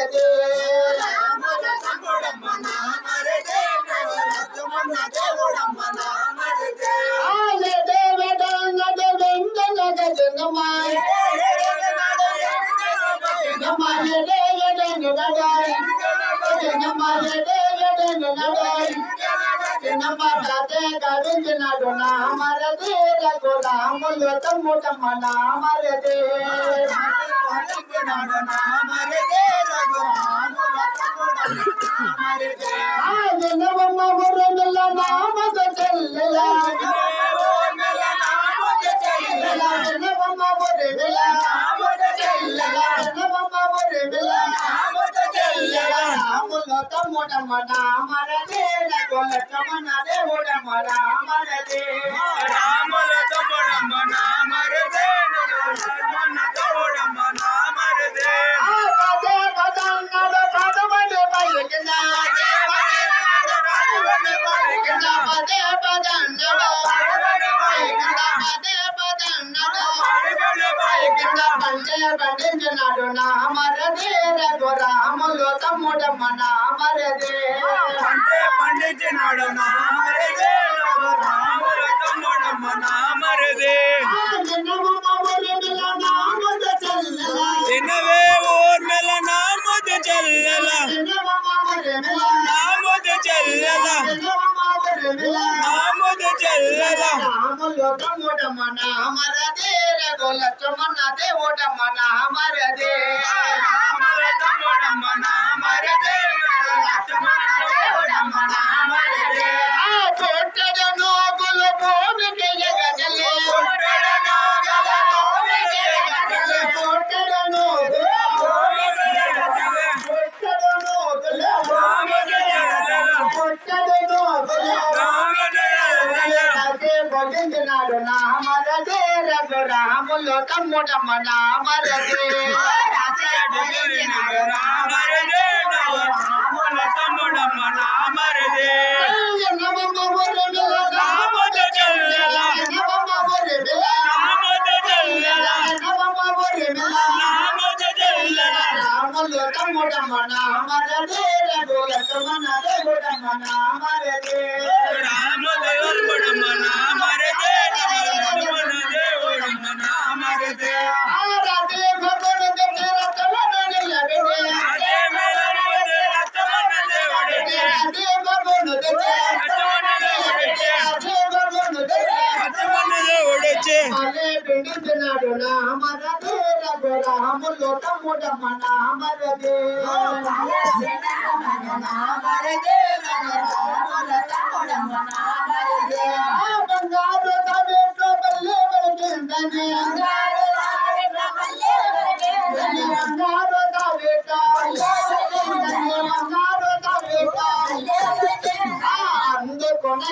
నామరదే రాముల తమ్ముడమ్మ నామరదే లక్ష్మణ దేవుడమ్మ నామరదే ఆయ దేవదంగ వెంగన గజనమాయ దేవదంగ దేవదంగ నామరదే తమ్ముడమ్మ నామరదే నామరదే రఘురాముల తమ్ముడమ్మ నామరదే దేవుడ మర వరదల పంచే పండించినాడు నామరదే రఘురాములు తమ్ముడమ్మ నామరదే అంటే పండించినాడు నామరదే రాముల తమ్ముడమ్మ నామరదే చెల్లెల రాములు తమ్ముడమ్మ నామరదే రఘులక్ష్మణ దేవుడమ్మ నామరదే రాముల తమ్ముడమ్మ నామరదే లక్ష్మణ దేవుడమ్మ నామరదే ఆ పుట్టడ నోగులు భూమికి ఎగదలే పుట్టడ నాగల భూమికి ఎగదలే. పుట్టడ నోగులు భూమికి ఎగదలే. పుట్టడ నోగులు భూమికి ఎగదలే. పుట్టడ నోగులు భూమికి ఎగదలే. అదే భజించినాడు నామరదే రఘురాములు తమ్ముడమ్మ నామరదే భజించినాడు రాములు తమ్ముడమ్మ నామరదే రఘులక్ష్మణ పిండినాడు నామరదే రఘురాములు తమ్ముడమ్మ నామరదే నామరదే రాముల తమ్ముడమ్మ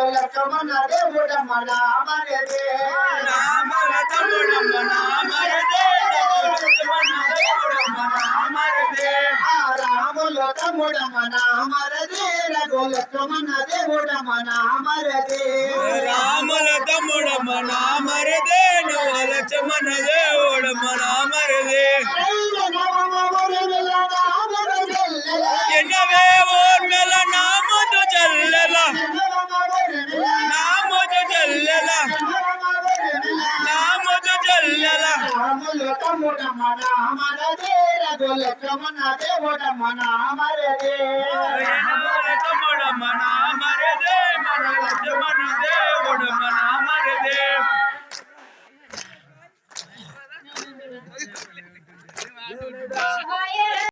రఘులక్ష్మణ దేవుడమ్మ నామరదే రామల రఘులక్ష్మణ దేవుడమ్మ నామరదే రాముల తమ్ముడమ్మ నామరదే నువ్వు మన మనదే రఘులక్ష్మణ దేవుడ మన మరదే మన మరదే మన లక్ష్మణ